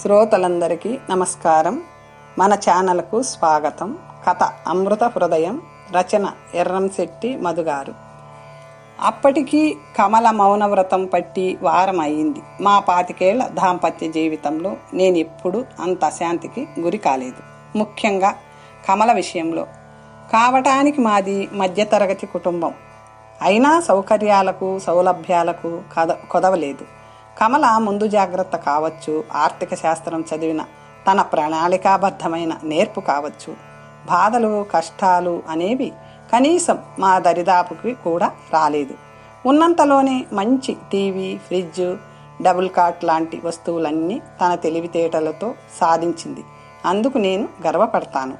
శ్రోతలందరికీ నమస్కారం. మన ఛానల్కు స్వాగతం. కథ అమృత హృదయం రచన ఎర్రంశెట్టి మధుగారు. అప్పటికీ కమల మౌనవ్రతం పట్టి వారం అయింది మా పాతికేళ్ళ దాంపత్య జీవితంలో నేను ఎప్పుడు అంత అశాంతికి గురి కాలేదు. ముఖ్యంగా కమల విషయంలో. కావటానికి మాది మధ్యతరగతి కుటుంబం. అయినా సౌకర్యాలకు సౌలభ్యాలకు కద కొదవలేదు. కమల ముందు జాగ్రత్త కావచ్చు. ఆర్థిక శాస్త్రం చదివిన తన ప్రణాళికాబద్ధమైన నేర్పు కావచ్చు. బాధలు కష్టాలు అనేవి కనీసం మా దరిదాపుకి కూడా రాలేదు. ఉన్నంతలోనే మంచి టీవీ ఫ్రిడ్జ్ డబుల్ కాట్ లాంటి వస్తువులన్నీ తన తెలివితేటలతో సాధించింది. అందుకు నేను గర్వపడతాను.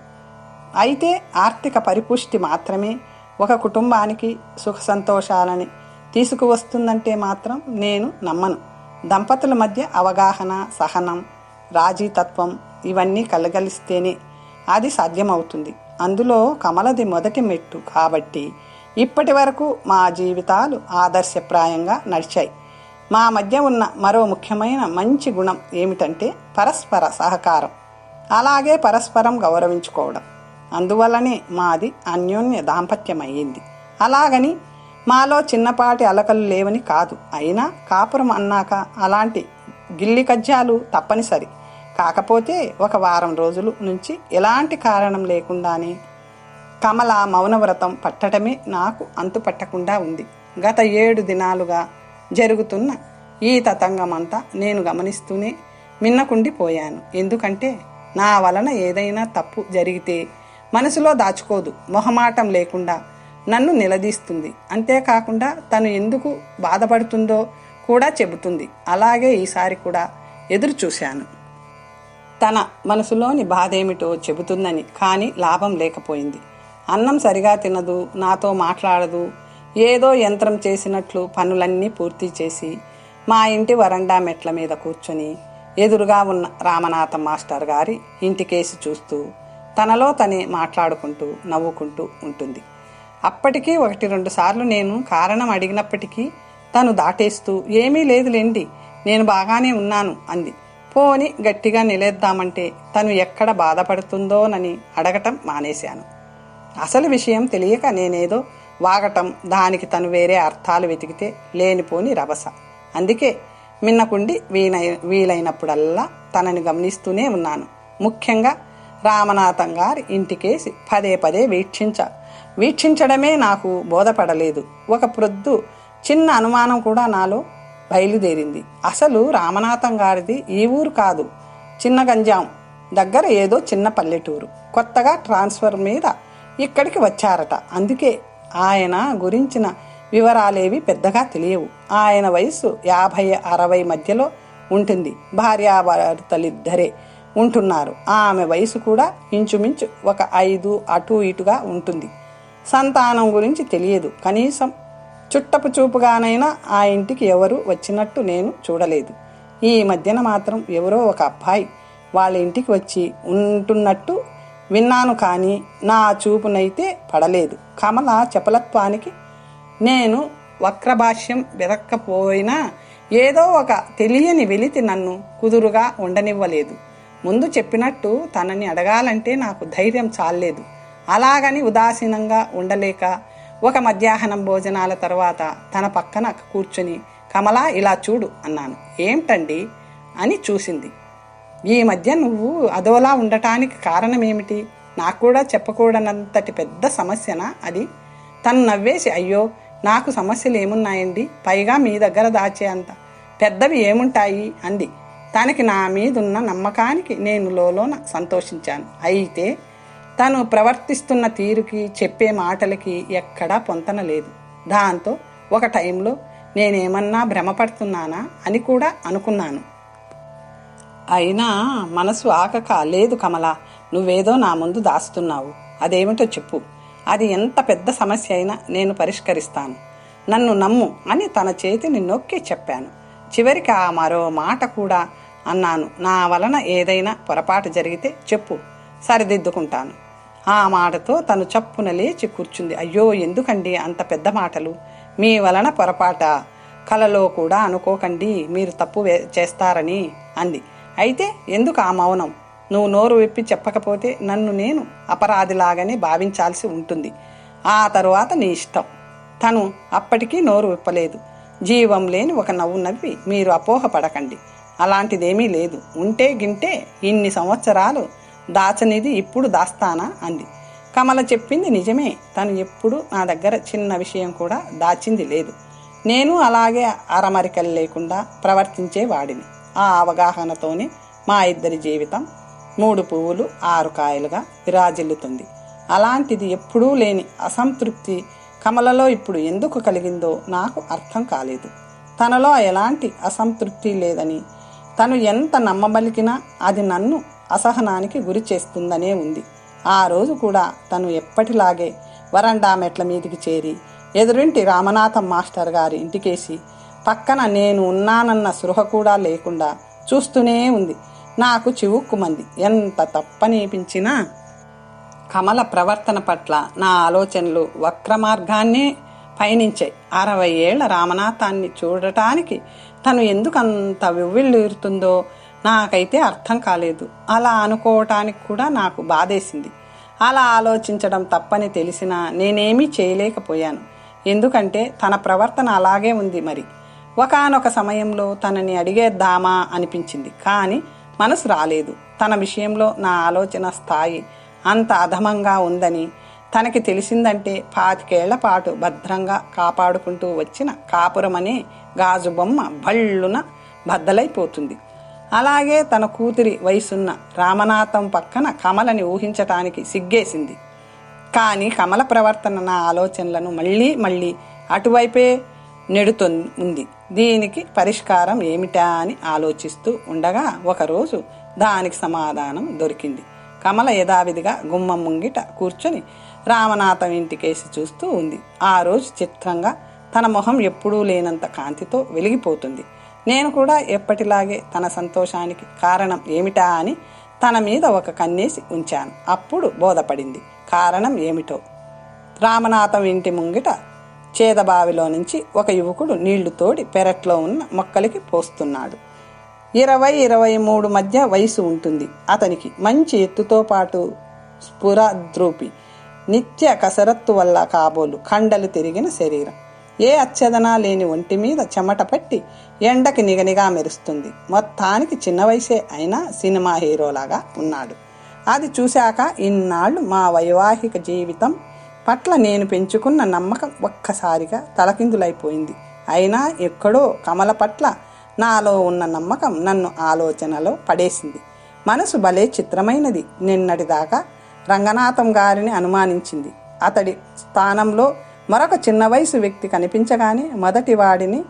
అయితే ఆర్థిక పరిపుష్టి మాత్రమే ఒక కుటుంబానికి సుఖ సంతోషాలని తీసుకువస్తుందంటే మాత్రం నేను నమ్మను. దంపతుల మధ్య అవగాహన సహనం రాజీతత్వం ఇవన్నీ కలగలిస్తేనే అది సాధ్యమవుతుంది. అందులో కమలది మొదటి మెట్టు కాబట్టి ఇప్పటి వరకు మా జీవితాలు ఆదర్శప్రాయంగా నడిచాయి. మా మధ్య ఉన్న మరో ముఖ్యమైన మంచి గుణం ఏమిటంటే పరస్పర సహకారం. అలాగే పరస్పరం గౌరవించుకోవడం. అందువల్లనే మాది అన్యోన్య దాంపత్యమయ్యింది. అలాగని మాలో చిన్నపాటి అలకలు లేవని కాదు. అయినా కాపురం అన్నాక అలాంటి గిల్లి కజ్జాలు తప్పనిసరి. కాకపోతే ఒక వారం రోజుల నుంచి ఎలాంటి కారణం లేకుండానే కమల మౌనవ్రతం పట్టడమే నాకు అంతుపట్టకుండా ఉంది. గత ఏడు దినాలుగా జరుగుతున్న ఈ తతంగమంతా నేను గమనిస్తూనే మిన్నకుండిపోయాను. ఎందుకంటే నా వలన ఏదైనా తప్పు జరిగితే మనసులో దాచుకోదు. మొహమాటం లేకుండా నన్ను నిలదీస్తుంది. అంతేకాకుండా తను ఎందుకు బాధపడుతుందో కూడా చెబుతుంది. అలాగే ఈసారి కూడా ఎదురు చూశాను. తన మనసులోని బాధ ఏమిటో చెబుతుందని కానీ లాభం లేకపోయింది. అన్నం సరిగా తినదు నాతో మాట్లాడదు ఏదో యంత్రం చేసినట్లు పనులన్నీ పూర్తి చేసి మా ఇంటి వరండా మెట్ల మీద కూర్చొని ఎదురుగా ఉన్న రామనాథం మాస్టర్ గారి ఇంటికేసి చూస్తూ తనలో తనే మాట్లాడుకుంటూ నవ్వుకుంటూ ఉంటుంది. అప్పటికీ ఒకటి రెండు సార్లు నేను కారణం అడిగినప్పటికీ తను దాటేస్తూ ఏమీ లేదులేండి నేను బాగానే ఉన్నాను అంది. పోని గట్టిగా నిలేద్దామంటే తను ఎక్కడ బాధపడుతుందోనని అడగటం మానేశాను. అసలు విషయం తెలియక నేనేదో వాగటం దానికి తను వేరే అర్థాలు వెతికితే లేనిపోని రభస. అందుకే మిన్నకుండి వీలై వీలైనప్పుడల్లా తనని గమనిస్తూనే ఉన్నాను. ముఖ్యంగా రామనాథం గారి ఇంటికేసి పదే పదే వీక్షించ. వీక్షించడమే నాకు బోధపడలేదు. ఒక ప్రొద్దు చిన్న అనుమానం కూడా నాలో బయలుదేరింది. అసలు రామనాథం గారిది ఈ ఊరు కాదు. చిన్న గంజాం. దగ్గర ఏదో చిన్న పల్లెటూరు. కొత్తగా ట్రాన్స్ఫర్ మీద ఇక్కడికి వచ్చారట. అందుకే ఆయన గురించిన వివరాలేవి పెద్దగా తెలియవు. ఆయన వయసు యాభై అరవై మధ్యలో ఉంటుంది. భార్యాభర్తలిద్దరే. ఉంటున్నారు. ఆమె వయసు కూడా ఇంచుమించు ఒక ఐదు అటు ఇటుగా ఉంటుంది. సంతానం గురించి తెలియదు. కనీసం చుట్టపు చూపుగానైనా ఆ ఇంటికి ఎవరు వచ్చినట్టు నేను చూడలేదు. ఈ మధ్యన మాత్రం ఎవరో ఒక అబ్బాయి వాళ్ళ ఇంటికి వచ్చి ఉంటున్నట్టు విన్నాను కానీ నా చూపునైతే పడలేదు. కమల చపలత్వానికి నేను వక్రభాష్యం వెదక్కపోయినా ఏదో ఒక తెలియని వెలితి నన్ను కుదురుగా ఉండనివ్వలేదు. ముందు చెప్పినట్టు తనని అడగాలంటే నాకు ధైర్యం చాలలేదు. అలాగని ఉదాసీనంగా ఉండలేక ఒక మధ్యాహ్నం భోజనాల తర్వాత తన పక్కన కూర్చుని కమలా ఇలా చూడు అన్నాను. ఏమిటండి అని చూసింది. ఈ మధ్య నువ్వు అదోలా ఉండటానికి కారణం ఏమిటి నాకు కూడా చెప్పకూడనంతటి పెద్ద సమస్యనా అది తను నవ్వేసి అయ్యో నాకు సమస్యలు ఏమున్నాయండి పైగా మీ దగ్గర దాచే అంత పెద్దవి ఏముంటాయి? అంది. తనకి నా మీదున్న నమ్మకానికి నేను లోలోన సంతోషించాను. అయితే తను ప్రవర్తిస్తున్న తీరుకి చెప్పే మాటలకి ఎక్కడా పొంతన లేదు. దాంతో ఒక టైంలో నేనేమన్నా భ్రమపడుతున్నానా అని కూడా అనుకున్నాను. అయినా మనసు ఆకక లేదు కమల నువ్వేదో నా ముందు దాస్తున్నావు. అదేమిటో చెప్పు. అది ఎంత పెద్ద సమస్య అయినా నేను పరిష్కరిస్తాను. నన్ను నమ్ము అని తన చేతిని నొక్కి చెప్పాను. చివరికి ఆ మరో మాట కూడా అన్నాను. నా వలన ఏదైనా పొరపాటు జరిగితే చెప్పు. సరిదిద్దుకుంటాను. ఆ మాటతో తను చప్పున లేచి కూర్చుంది. అయ్యో ఎందుకండి అంత పెద్ద మాటలు? మీ వలన పొరపాట? కలలో కూడా అనుకోకండి. మీరు తప్పు వే- చేస్తారని అంది. అయితే ఎందుకు ఆ మౌనం? నువ్వు నోరు విప్పి చెప్పకపోతే నన్ను నేను అపరాధిలాగానే భావించాల్సి ఉంటుంది. ఆ తరువాత నీ ఇష్టం. తను అప్పటికీ నోరు విప్పలేదు. జీవం లేని ఒక నవ్వు నవ్వి మీరు అపోహపడకండి. అలాంటిదేమీ లేదు. ఉంటే గింటే ఇన్ని సంవత్సరాలు దాచనిది ఇప్పుడు దాస్తానా అంది. కమల చెప్పింది నిజమే. తను ఎప్పుడు నా దగ్గర చిన్న విషయం కూడా దాచింది లేదు. నేను అలాగే అరమరికలు లేకుండా ప్రవర్తించే వాడిని. ఆ అవగాహనతోనే మా ఇద్దరి జీవితం మూడు పువ్వులు ఆరు కాయలుగా విరాజిల్లుతుంది. అలాంటిది ఎప్పుడూ లేని అసంతృప్తి కమలలో ఇప్పుడు ఎందుకు కలిగిందో నాకు అర్థం కాలేదు. తనలో ఎలాంటి అసంతృప్తి లేదని తను ఎంత నమ్మబలికినా అది నన్ను అసహనానికి గురి చేస్తుందనే ఉంది. ఆ రోజు కూడా తను ఎప్పటిలాగే వరండా మెట్ల మీదికి చేరి ఎదురింటి రామనాథం మాస్టర్ గారి ఇంటికేసి పక్కన నేను ఉన్నానన్న సృహ కూడా లేకుండా చూస్తూనే ఉంది. నాకు చివుక్కుమంది. ఎంత తప్పనిపించినా కమల ప్రవర్తన పట్ల నా ఆలోచనలు వక్ర మార్గాన్నే పయనించాయి. అరవై ఏళ్ళ రామనాథాన్ని చూడటానికి తను ఎందుకు అంత వివ్విళ్ళూరుతుందో నాకైతే అర్థం కాలేదు. అలా అనుకోవటానికి కూడా నాకు బాధేసింది. అలా ఆలోచించడం తప్పని తెలిసినా నేనేమీ చేయలేకపోయాను. ఎందుకంటే తన ప్రవర్తన అలాగే ఉంది మరి. ఒకానొక సమయంలో తనని అడిగేద్దామా అనిపించింది. కానీ మనసు రాలేదు. తన విషయంలో నా ఆలోచన స్థాయి అంత అధమంగా ఉందని తనకి తెలిసిందంటే పాతికేళ్ళ పాటు భద్రంగా కాపాడుకుంటూ వచ్చిన కాపురమనే గాజు బొమ్మ భళ్ళున బద్దలైపోతుంది. అలాగే తన కూతురి వయసున్న రామనాథం పక్కన కమలని ఊహించటానికి సిగ్గేసింది. కానీ కమల ప్రవర్తన నా ఆలోచనలను మళ్ళీ మళ్ళీ అటువైపే నెడుతు ఉంది దీనికి పరిష్కారం ఏమిటా అని ఆలోచిస్తూ ఉండగా ఒకరోజు దానికి సమాధానం దొరికింది. కమల యథావిధిగా గుమ్మం ముంగిట కూర్చొని రామనాథం ఇంటికేసి చూస్తూ ఉంది. ఆ రోజు చిత్రంగా తన మొహం ఎప్పుడూ లేనంత కాంతితో వెలిగిపోతుంది. నేను కూడా ఎప్పటిలాగే తన సంతోషానికి కారణం ఏమిటా అని తన మీద ఒక కన్నేసి ఉంచాను. అప్పుడు బోధపడింది. కారణం ఏమిటో. రామనాథం ఇంటి ముంగిట చేదబావిలో నుంచి ఒక యువకుడు నీళ్ళు తోడి పెరట్లో ఉన్న మొక్కలకి పోస్తున్నాడు. ఇరవై ఇరవై మూడు మధ్య వయసు ఉంటుంది. అతనికి మంచి ఎత్తుతో పాటు స్ఫురద్రూపి నిత్య కసరత్తు వల్ల కాబోలు కండలు తిరిగిన శరీరం. ఏ అచ్చదన లేని ఒంటి మీద చెమట పట్టి ఎండకి నిగనిగా మెరుస్తుంది. మొత్తానికి చిన్న వయసే అయినా సినిమా హీరోలాగా ఉన్నాడు. అది చూశాక ఇన్నాళ్ళు మా వైవాహిక జీవితం పట్ల నేను పెంచుకున్న నమ్మకం ఒక్కసారిగా తలకిందులైపోయింది. అయినా ఎక్కడో కమల పట్ల నాలో ఉన్న నమ్మకం నన్ను ఆలోచనలో పడేసింది. మనసు భలే చిత్రమైనది. నిన్నటిదాకా రంగనాథం గారిని అనుమానించింది. అతడి స్థానంలో మరొక చిన్న వయసు వ్యక్తి కనిపించగానే మొదటి వాడిని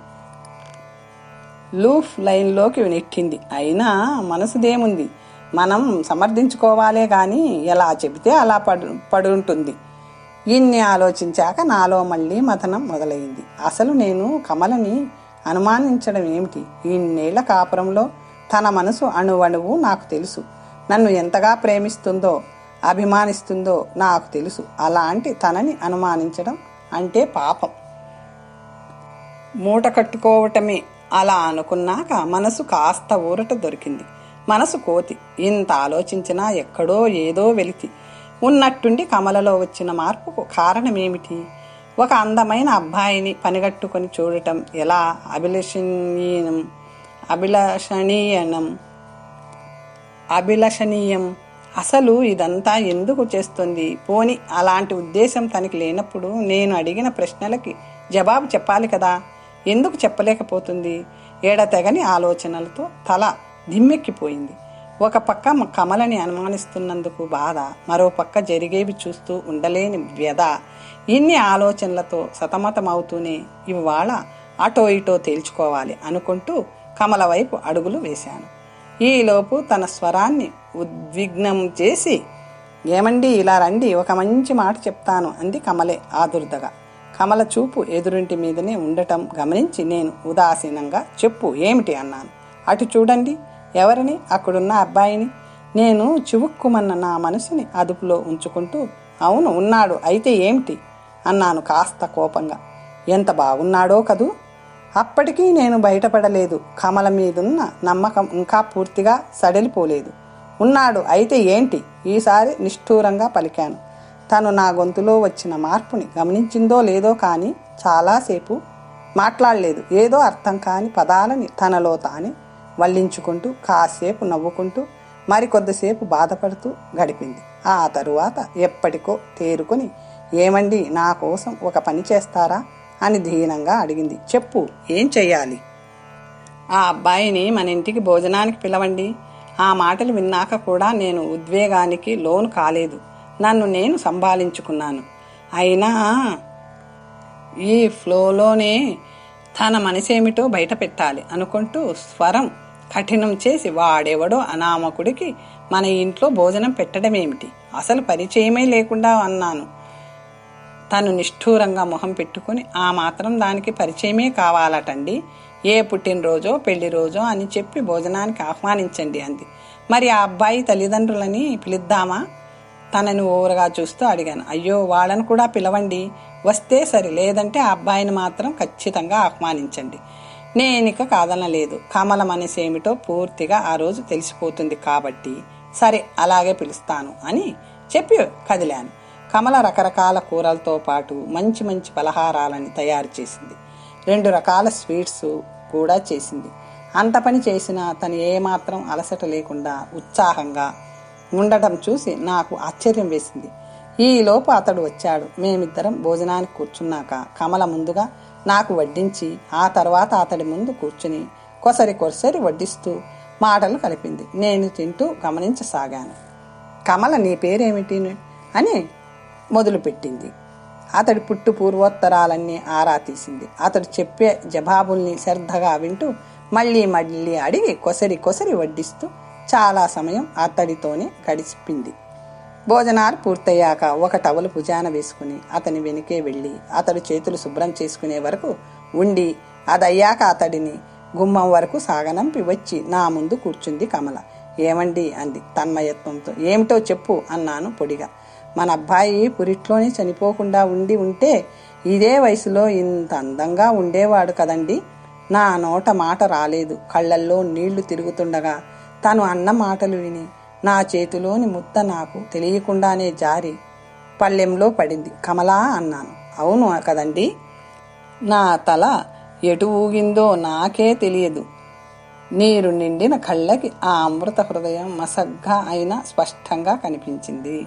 లూఫ్ లైన్లోకి నెట్టింది అయినా మనసుదేముంది? మనం సమర్థించుకోవాలే కానీ ఎలా చెబితే అలా పడు పడుంటుంది. ఇన్ని ఆలోచించాక నాలో మళ్ళీ మథనం మొదలైంది. అసలు నేను కమలని అనుమానించడం ఏమిటి? ఇన్నేళ్ళ కాపురంలో తన మనసు అణువణువు నాకు తెలుసు. నన్ను ఎంతగా ప్రేమిస్తుందో అభిమానిస్తుందో నాకు తెలుసు. అలాంటి తనని అనుమానించడం అంటే పాపం. మూట కట్టుకోవటమే అలా అనుకున్నాక మనసు కాస్త ఊరట దొరికింది. మనసు కోతి ఇంత ఆలోచించినా ఎక్కడో ఏదో వెలితి. ఉన్నట్టుండి కమలలో వచ్చిన మార్పుకు కారణమేమిటి? ఒక అందమైన అబ్బాయిని పనిగట్టుకొని చూడటం ఎలా? అభిలషణీయం అభిలషణీయనం అభిలషణీయం అసలు ఇదంతా ఎందుకు చేస్తుంది? పోని అలాంటి ఉద్దేశం తనకి లేనప్పుడు నేను అడిగిన ప్రశ్నలకి జవాబు చెప్పాలి కదా? ఎందుకు చెప్పలేకపోతుంది? ఏడతెగని ఆలోచనలతో తల దిమ్మెక్కిపోయింది. ఒక పక్క కమలని అనుమానిస్తున్నందుకు బాధ మరో పక్క జరిగేవి చూస్తూ ఉండలేని వ్యధ. ఇన్ని ఆలోచనలతో సతమతమవుతూనే ఇవాళ అటో ఇటో తేల్చుకోవాలి అనుకుంటూ కమల వైపు అడుగులు వేశాను. ఈలోపు తన స్వరాన్ని ఉద్విగ్నం చేసి ఏమండి ఇలా రండి ఒక మంచి మాట చెప్తాను అంది కమలే ఆదుర్దగా. కమల చూపు ఎదురింటి మీదనే ఉండటం గమనించి నేను ఉదాసీనంగా చెప్పు ఏమిటి? అన్నాను. అటు చూడండి ఎవరిని? అక్కడున్న అబ్బాయిని? నేను చివుక్కుమన్న నా మనసుని అదుపులో ఉంచుకుంటూ అవును ఉన్నాడు అయితే ఏమిటి? అన్నాను కాస్త కోపంగా. ఎంత బాగున్నాడో కదూ? అప్పటికీ నేను బయటపడలేదు. కమల మీదున్న నమ్మకం ఇంకా పూర్తిగా సడలిపోలేదు. ఉన్నాడు అయితే ఏంటి ఈసారి నిష్ఠూరంగా పలికాను. తను నా గొంతులో వచ్చిన మార్పుని గమనించిందో లేదో కానీ చాలాసేపు మాట్లాడలేదు. ఏదో అర్థం కాని పదాలని తనలో తానే వల్లించుకుంటూ కాసేపు నవ్వుకుంటూ మరికొద్దిసేపు బాధపడుతూ గడిపింది. ఆ తరువాత ఎప్పటికో తేరుకొని ఏమండి నా కోసం ఒక పని చేస్తారా? అని దీనంగా అడిగింది. చెప్పు ఏం చెయ్యాలి? ఆ అబ్బాయిని మన ఇంటికి భోజనానికి పిలవండి. ఆ మాటలు విన్నాక కూడా నేను ఉద్వేగానికి లోను కాలేదు. నన్ను నేను సంభాళించుకున్నాను అయినా ఈ ఫ్లోలోనే తన మనసేమిటో బయట పెట్టాలి అనుకుంటూ స్వరం కఠినం చేసి వాడెవడో అనామకుడికి మన ఇంట్లో భోజనం పెట్టడమేమిటి? అసలు పరిచయమే లేకుండా అన్నాను. తను నిష్ఠూరంగా మొహం పెట్టుకుని ఆ మాత్రం దానికి పరిచయమే కావాలటండి. ఏ పుట్టినరోజో పెళ్ళి రోజో అని చెప్పి భోజనానికి ఆహ్వానించండి అంది. మరి ఆ అబ్బాయి తల్లిదండ్రులని పిలుద్దామా? తనని ఓవరగా చూస్తూ అడిగాను. అయ్యో వాళ్ళను కూడా పిలవండి. వస్తే సరే లేదంటే ఆ అబ్బాయిని మాత్రం ఖచ్చితంగా ఆహ్వానించండి. నేనిక కాదనలేదు కమల మనసేమిటో పూర్తిగా ఆ రోజు తెలిసిపోతుంది కాబట్టి సరే అలాగే పిలుస్తాను అని చెప్పి కదిలాను. కమల రకరకాల కూరలతో పాటు మంచి మంచి పలహారాలని తయారు చేసింది. రెండు రకాల స్వీట్స్ కూడా చేసింది. అంత పని చేసినా తను ఏమాత్రం అలసట లేకుండా ఉత్సాహంగా ఉండటం చూసి నాకు ఆశ్చర్యం వేసింది. ఈలోపు అతడు వచ్చాడు. మేమిద్దరం భోజనానికి కూర్చున్నాక కమల ముందుగా నాకు వడ్డించి ఆ తర్వాత అతడి ముందు కూర్చుని కొసరి కొసరి వడ్డిస్తూ మాటలు కలిపింది. నేను తింటూ గమనించసాగాను. కమల నీ పేరేమిటి? అని మొదలుపెట్టింది. అతడి పుట్టు పూర్వోత్తరాలన్నీ ఆరా తీసింది. అతడు చెప్పే జవాబుల్ని శ్రద్ధగా వింటూ మళ్ళీ మళ్ళీ అడిగి కొసరి కొసరి వడ్డిస్తూ చాలా సమయం అతడితోనే గడిచిపింది. భోజనాలు పూర్తయ్యాక ఒక టవలు భుజాన వేసుకుని అతని వెనుకే వెళ్ళి అతడు చేతులు శుభ్రం చేసుకునే వరకు ఉండి అదయ్యాక అతడిని గుమ్మం వరకు సాగనంపి వచ్చి నా ముందు కూర్చుంది కమల. ఏమండి అంది. తన్మయత్వంతో. ఏమిటో చెప్పు అన్నాను పొడిగా. మన అబ్బాయి పురిట్లోనే చనిపోకుండా ఉండి ఉంటే ఇదే వయసులో ఇంత అందంగా ఉండేవాడు కదండి. నా నోట మాట రాలేదు. కళ్ళల్లో నీళ్ళు తిరుగుతుండగా తను అన్న మాటలు విని నా చేతిలోని ముద్ద నాకు తెలియకుండానే జారి పళ్ళెంలో పడింది. కమలా అన్నాను. అవును కదండి. నా తల ఎటు ఊగిందో నాకే తెలియదు. నీరు నిండిన కళ్ళకి ఆ అమృత హృదయం మసగ్గా అయినా స్పష్టంగా కనిపించింది.